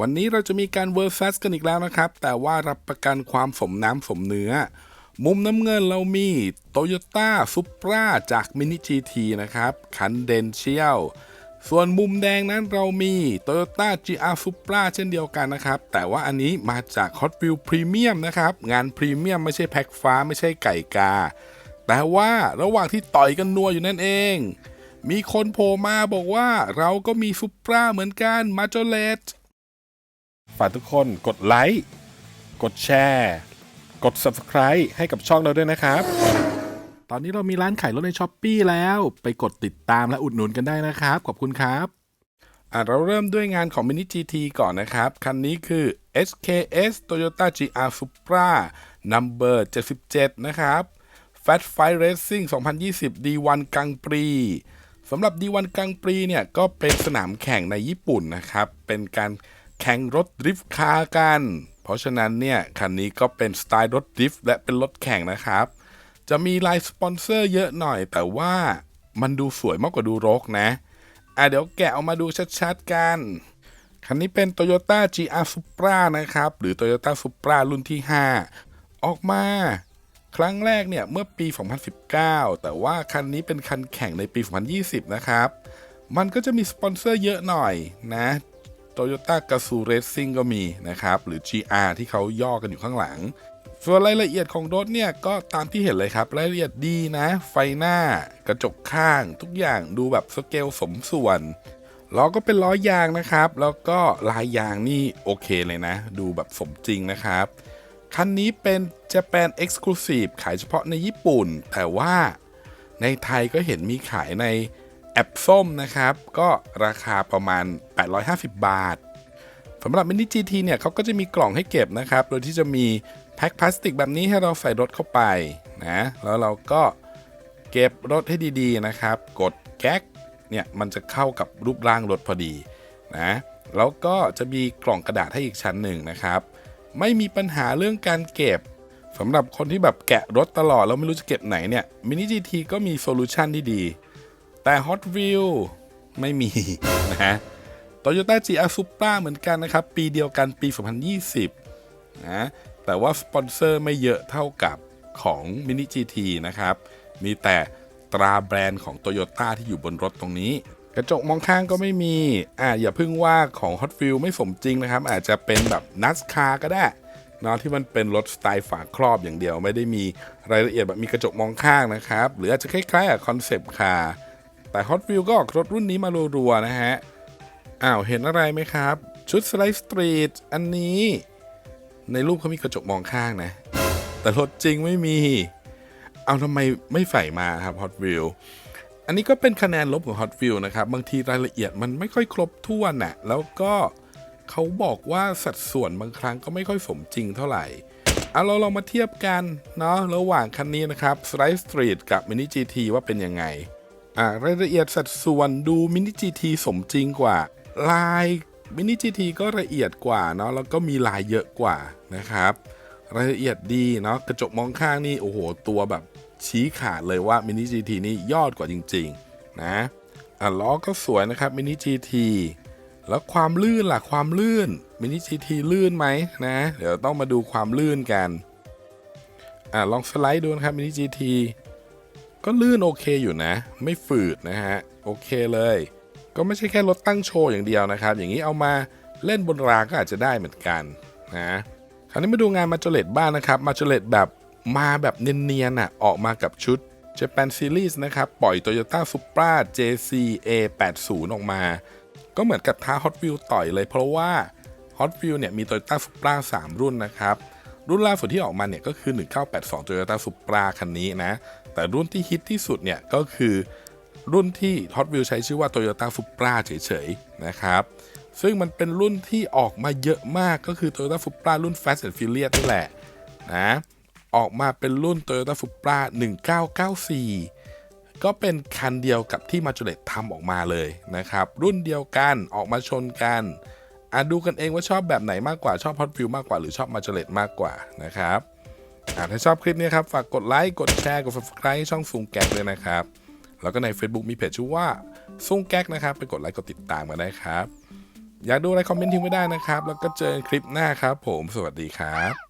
วันนี้เราจะมีการเวอร์ซัสกันอีกแล้วนะครับ แต่ว่ารับประกันความสมน้ำสมเนื้อ มุมน้ำเงินเรามี Toyota Supra จาก Mini GT นะครับ คันเดนเชียลส่วนมุมแดงนั้นเรามี Toyota GR Supra เช่นเดียวกันนะครับ แต่ว่าอันนี้มาจาก Hot Wheels Premium นะครับ งานพรีเมียมไม่ใช่แพ็คฟ้าไม่ใช่ไก่กา แต่ว่าระหว่างที่ต่อยกันนัวอยู่นั่นเอง มีคนโผล่มาบอกว่าเราก็มีซุปราเหมือนกันมาจเลต ฝากทุกคนกดไลค์กดแชร์กด Subscribe ให้กับช่องเราด้วยนะครับ ตอนนี้เรามีร้านขายรถในช้อปปีแล้ว ไปกดติดตามและอุดหนุนกันได้นะครับ ขอบคุณครับอะเราเริ่มด้วยงานของ Mini GT ก่อนนะครับ คันนี้คือ SKS Toyota GR Supra Number 77 นะครับ Fat Fight Racing 2020 D1 กังปรีสำหรับ D1 กังปรีเนี่ย ก็เป็นสนามแข่งในญี่ปุ่นนะครับ เป็นการ ข่งรถดริฟท์คาร์กัน เพราะฉะนั้นเนี่ยคันนี้ก็เป็นสไตล์รถดริฟท์และเป็นรถแข่งนะครับ จะมีลายสปอนเซอร์เยอะหน่อย แต่ว่ามันดูสวยมากกว่าดูรกนะ อะเดี๋ยวแกะออกมาดูชัดๆกัน คันนี้เป็น Toyota GR Supra นะครับ หรือ Toyota Supra รุ่นที่ 5 ออกมา ครั้งแรกเนี่ยเมื่อปี 2019 แต่ว่าคันนี้เป็นคันแข่งในปี 2020 นะครับ มันก็จะมีสปอนเซอร์เยอะหน่อยนะ Toyota g a z o o Racing ก็มีนะครับ หรือ GR ที่เขาย่อกันอยู่ข้างหลัง ส่วนรายละเอียดของรถเนี่ย ก็ตามที่เห็นเลยครับ รายละเอียดดีนะ ไฟหน้า กระจกข้าง ทุกอย่างดูแบบสเกลสมส่วนล้อก็เป็นล้อยางนะครับ แล้วก็ลายยางนี่โอเคเลยนะ ดูแบบสมจริงนะครับ คันนี้เป็น Japan Exclusive ขายเฉพาะในญี่ปุ่น แต่ว่าในไทยก็เห็นมีขายใน แอปส้มนะครับ ก็ราคาประมาณ 850 บาทสำหรับ Mini GT เนี่ยเขาก็จะมีกล่องให้เก็บนะครับ โดยที่จะมีแพ็คพลาสติกแบบนี้ให้เราใส่รถเข้าไปนะ แล้วเราก็เก็บรถให้ดีๆนะครับ กดแก๊กเนี่ยมันจะเข้ากับรูปร่างรถพอดีนะ แล้วก็จะมีกล่องกระดาษให้อีกชั้นหนึ่งนะครับ ไม่มีปัญหาเรื่องการเก็บสำหรับคนที่แบบแกะรถตลอดแล้วไม่รู้จะเก็บไหนเนี่ย Mini GT ก็มีโซลูชันที่ดี แต่ Hot Wheel ไม่มีนะฮะ Toyota GR Supra เหมือนกันนะครับ ปีเดียวกันปี 2020 นะ แต่ว่าสปอนเซอร์ไม่เยอะเท่ากับของ Mini GT นะครับ มีแต่ตราแบรนด์ของ Toyota ที่อยู่บนรถตรงนี้ กระจกมองข้างก็ไม่มี อ่าอย่าเพิ่งว่าของ Hot Wheel ไม่สมจริงนะครับ อาจจะเป็นแบบ NASCAR ก็ได้นาะที่มันเป็นรถสไตล์ฝาครอบอย่างเดียว ไม่ได้มีรายละเอียดแบบมีกระจกมองข้างนะครับ หรืออาจจะคล้ายๆกับคอนเซปต์คาร์ แต่ Hot Wheel ก็ออกรถรุ่นนี้มารัวๆนะฮะ อ้าวเห็นอะไรไหมครับ ชุดสไลด์สตรีทอันนี้ ในรูปเขามีกระจกมองข้างนะ แต่รถจริงไม่มี เอาทำไมไม่ใส่มาครับ Hot Wheel อันนี้ก็เป็นคะแนนลบของ Hot Wheel นะครับ บางทีรายละเอียดมันไม่ค่อยครบถ้วนน่ะแล้วก็เขาบอกว่าสัดส่วนบางครั้งก็ไม่ค่อยสมจริงเท่าไหร่เอาเราลองมาเทียบกันเนาะระหว่างคันนี้นะครับ Slide Street กับ Mini GT ว่าเป็นยังไง อ่ารายละเอียดสัดส่วนดู Mini GT สมจริงกว่า ลาย Mini GT ก็ละเอียดกว่าเนาะแล้วก็มีลายเยอะกว่านะครับ รายละเอียดดีเนาะกระจกมองข้างนี่โอ้โห ตัวแบบชี้ขาดเลยว่า Mini GT นี่ยอดกว่าจริง ๆ นะอะล้อก็สวยนะครับ Mini GT แล้วความลื่นล่ะความลื่น Mini GT ลื่นไหมนะ เดี๋ยวต้องมาดูความลื่นกันอะลองสไลด์ดูนะครับ Mini GT ก็ลื่นโอเคอยู่นะ ไม่ฝืดนะฮะ โอเคเลย ก็ไม่ใช่แค่รถตั้งโชว์อย่างเดียวนะครับ อย่างนี้เอามาเล่นบนรางก็อาจจะได้เหมือนกันนะคราวนี้มาดูงานมาจเลตบ้างนะครับ มาจเลตแบบมาแบบเนียนๆน่ะออกมากับชุด Japan Series นะครับ ปล่อย Toyota Supra JC A80 ออกมา ก็เหมือนกับท้า Hot Wheels ต่อยเลย เพราะว่า Hot Wheels เนี่ยมี Toyota Supra 3 รุ่นนะครับ รุ่นล่าสุดที่ออกมาเนี่ยก็คือ 1982 Toyota Supra คันนี้นะ แต่รุ่นที่ฮิตที่สุดเนี่ยก็คือรุ่นที่ Hot Wheels ใช้ชื่อว่า Toyota Supra เฉยๆ นะครับ ซึ่งมันเป็นรุ่นที่ออกมาเยอะมากก็คือ Toyota Supra รุ่น Fast and Furious นี่แหละนะออกมาเป็นรุ่น Toyota Supra 1994 ก็เป็นคันเดียวกับที่มาจูเลตทำออกมาเลยนะครับ รุ่นเดียวกันออกมาชนกันอะดูกันเองว่าชอบแบบไหนมากกว่าชอบ Hot Wheels มากกว่าหรือชอบมาจูเลตมากกว่านะครับ ถ้าชอบคลิปนี้ครับ ฝากกดไลค์ กดแชร์ กด subscribe ช่องซุงแก๊กเลยนะครับ แล้วก็ใน Facebook มีเพจชื่อว่าซุงแก๊กนะครับ ไปกดไลค์ กดติดตามมาได้ครับ อยากดูอะไรคอมเมนต์ทิ้งไว้ได้นะครับ แล้วก็เจอกันคลิปหน้าครับ ผม สวัสดีครับ